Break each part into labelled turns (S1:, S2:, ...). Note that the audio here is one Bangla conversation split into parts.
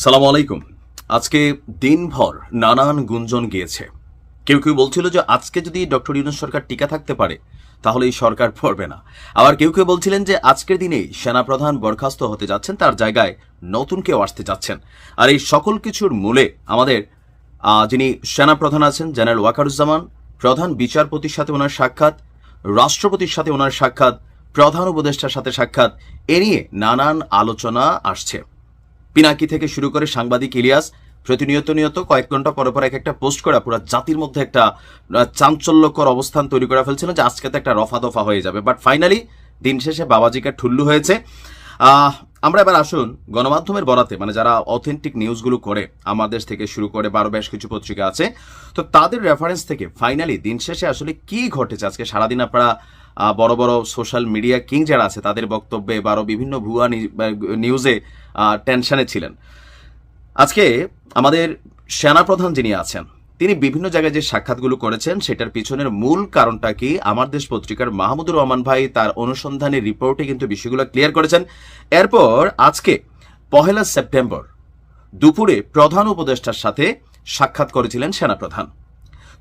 S1: সালাম আলাইকুম। আজকে দিনভর নানান গুঞ্জন গিয়েছে। কেউ কেউ বলছিল যে আজকে যদি ডক্টর ইউনুস সরকার টিকা থাকতে পারে, তাহলে এই সরকার পড়বে না। আবার কেউ কেউ বলছিলেন যে আজকের দিনেই সেনাপ্রধান বরখাস্ত হতে যাচ্ছেন, তার জায়গায় নতুন কেউ আসতে যাচ্ছেন। আর এই সকল কিছুর মূলে আমাদের যিনি সেনাপ্রধান আছেন, জেনারেল ওয়াকারুজ্জামান, প্রধান বিচারপতির সাথে ওনার সাক্ষাৎ, রাষ্ট্রপতির সাথে ওনার সাক্ষাৎ, প্রধান উপদেষ্টার সাথে সাক্ষাৎ, এ নিয়ে নানান আলোচনা আসছে। পিনাকি থেকে শুরু করে সাংবাদিক ইলিয়াস, প্রতিনিয়ত নিয়ত কয়েক ঘণ্টা পরে পরে এক একটা পোস্ট করা পুরো জাতির মধ্যে একটা চাঞ্চল্যকর অবস্থান তৈরি করে ফেলছিল যে আজকে তো একটা রফা দফা হয়ে যাবে। বাট ফাইনালি দিন শেষে বাবাজিকা ঠুল্লু হয়েছে। আমরা এবার আসুন গণমাধ্যমের বরাতে মানে যারা অথেন্টিক নিউজগুলো করে, আমার দেশ থেকে শুরু করে বারো বেশ কিছু পত্রিকা আছে, তো তাদের রেফারেন্স থেকে ফাইনালি দিন শেষে আসলে কি ঘটেছে? আজকে সারাদিন আপনারা বড় বড় সোশ্যাল মিডিয়া কিং যারা আছে, তাদের বক্তব্যে বা বিভিন্ন ভুয়া নিউজে টেনশনে ছিলেন। আজকে আমাদের সেনাপ্রধান যিনি আছেন, তিনি বিভিন্ন জায়গায় যে সাক্ষাৎগুলো করেছেন, সেটার পিছনের মূল কারণটা কি? আমার দেশ পত্রিকার মাহমুদুর রহমান ভাই তার অনুসন্ধানী রিপোর্টে কিন্তু বিষয়গুলো ক্লিয়ার করেছেন। এরপর আজকে পহেলা সেপ্টেম্বর দুপুরে প্রধান উপদেষ্টার সাথে সাক্ষাৎ করেছিলেন সেনাপ্রধান।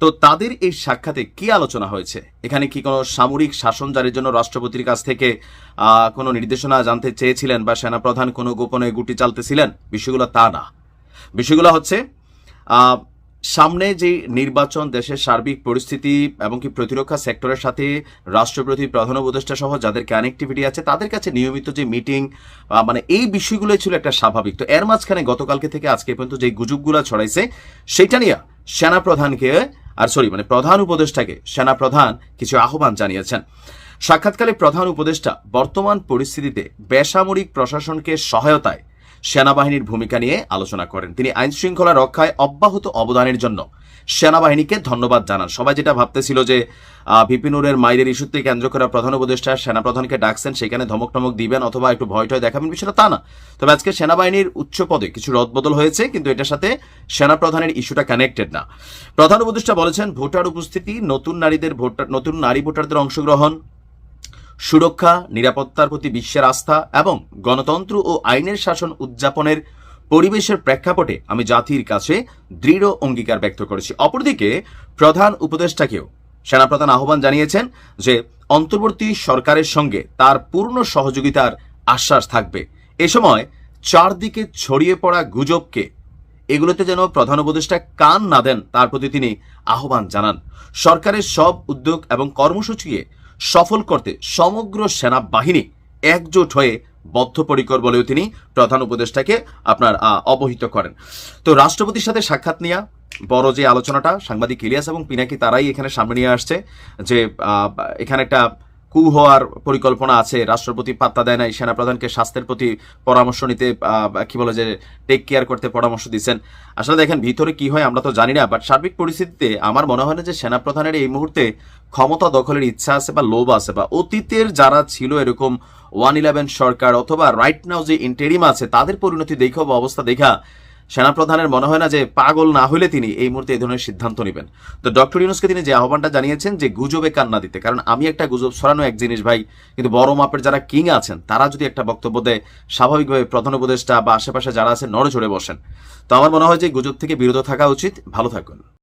S1: তো তাদের এই সাক্ষাতে কি আলোচনা হয়েছে? এখানে কি কোনো সামরিক শাসন জারির জন্য রাষ্ট্রপতির কাছ থেকে কোনো নির্দেশনা জানতে চেয়েছিলেন বা সেনাপ্রধান কোনো গোপনে গুটি চালতেছিলেন? বিষয়গুলো তা না। বিষয়গুলো হচ্ছে সামনে যে নির্বাচন দেশের সার্বিক পরিস্থিতি এবং কি প্রতিরক্ষা সেক্টরের সাথে রাষ্ট্রপতি, প্রধান উপদেষ্টা সহ যাদের কানেক্টিভিটি আছে, তাদের কাছে নিয়মিত যে মিটিং মানে এই বিষয়গুলোই ছিল একটা স্বাভাবিক। তো এর মাঝখানে গতকালকে থেকে আজকে পর্যন্ত যে গুজবগুলো ছড়াইছে, সেটা নিয়ে সেনাপ্রধানকে আর সরি মানে প্রধান উপদেষ্টাকে সেনা প্রধান কিছু আহ্বান জানিয়েছেন। সাক্ষাৎকালে প্রধান উপদেষ্টা বর্তমান পরিস্থিতিতে বেসামরিক প্রশাসনকে সহায়তায় সেনাবাহিনীর ভূমিকা নিয়ে আলোচনা করেন। তিনি আইন শৃঙ্খলা রক্ষায় অব্যাহত অবদানের জন্য সেনাবাহিনীকে ধন্যবাদ জানান। সবাই যেটা ভাবতেছিল যে বিপিনুরের মাইরের ইস্যুতে কেন্দ্র করে প্রধান উপদেষ্টা সেনাপ্রধানকে ডাকছেন, সেখানে ধমক টমক দিবেন অথবা একটু ভয় টয় দেখাবেন, বিষয়টা তা না। তবে আজকে সেনাবাহিনীর উচ্চ পদে কিছু রদবদল হয়েছে, কিন্তু এটার সাথে সেনাপ্রধানের ইস্যুটা কানেক্টেড না। প্রধান উপদেষ্টা বলেছেন, ভোটার উপস্থিতি, নতুন নারীদের ভোটার, নতুন নারী ভোটারদের অংশগ্রহণ সুরক্ষা, নিরাপত্তার প্রতি বিশ্বের আস্থা এবং গণতন্ত্র ও আইনের শাসন উদযাপনের পরিবেশের প্রেক্ষাপটে আমি জাতির কাছে দৃঢ় অঙ্গীকার ব্যক্ত করেছি। অপরদিকে, প্রধান উপদেষ্টাকেও সেনাপ্রধান আহ্বান জানিয়েছেন যে, অন্তর্বর্তী সরকারের সঙ্গে তার পূর্ণ সহযোগিতার আশ্বাস থাকবে। এ সময় চারদিকে ছড়িয়ে পড়া গুজবকে এগুলোতে যেন প্রধান উপদেষ্টা কান না দেন, তার প্রতি তিনি আহ্বান জানান। সরকারের সব উদ্যোগ এবং কর্মসূচিকে সফল করতে সমগ্র সেনাবাহিনী একজোট হয়ে বদ্ধপরিকর বলেও তিনি প্রধান উপদেষ্টাকে আপনার অবহিত করেন। তো রাষ্ট্রপতির সাথে সাক্ষাৎ নেওয়া বড় যে আলোচনাটা, সাংবাদিক ইলিয়াস এবং পিনাকি তারাই এখানে সামনে নিয়ে আসছে যে এখানে একটা কু হওয়ার পরিকল্পনা আছে। রাষ্ট্রপতি পাত্তা দেয় নাই, সেনাপ্রধানকে স্বাস্থ্যের প্রতি পরামর্শ নিতে কি বলে যে টেক কেয়ার করতে পরামর্শ দিচ্ছেন। আসলে দেখেন, ভিতরে কি হয় আমরা তো জানি না বাট সার্বিক পরিস্থিতিতে আমার মনে হয় না যে সেনাপ্রধানের এই মুহূর্তে ক্ষমতা দখলের ইচ্ছা আছে বা লোভ আছে বা অতীতের যারা ছিল এরকম ওয়ান ইলেভেন সরকার অথবা রাইট নাও যে ইন্টেরিম আছে, তাদের পরিণতি দেখা বা অবস্থা দেখা সেনাপ্রধানের মনে হয় না যে পাগল না হলে তিনি এই মুহূর্তে এই ধরনের সিদ্ধান্ত নেবেন। তো ডক্টর ইউনুসকে তিনি যে আহ্বানটা জানিয়েছেন যে গুজবে কান্না দিতে, কারণ আমি একটা গুজব ছড়ানো এক জিনিস ভাই, কিন্তু বড় মাপের যারা কিং আছেন, তারা যদি একটা বক্তব্য দেয়, স্বাভাবিকভাবে প্রধান উপদেষ্টা বা আশেপাশে যারা আছেন নড়ে চড়ে বসেন। তো আমার মনে হয় যে গুজব থেকে বিরত থাকা উচিত। ভালো থাকুন।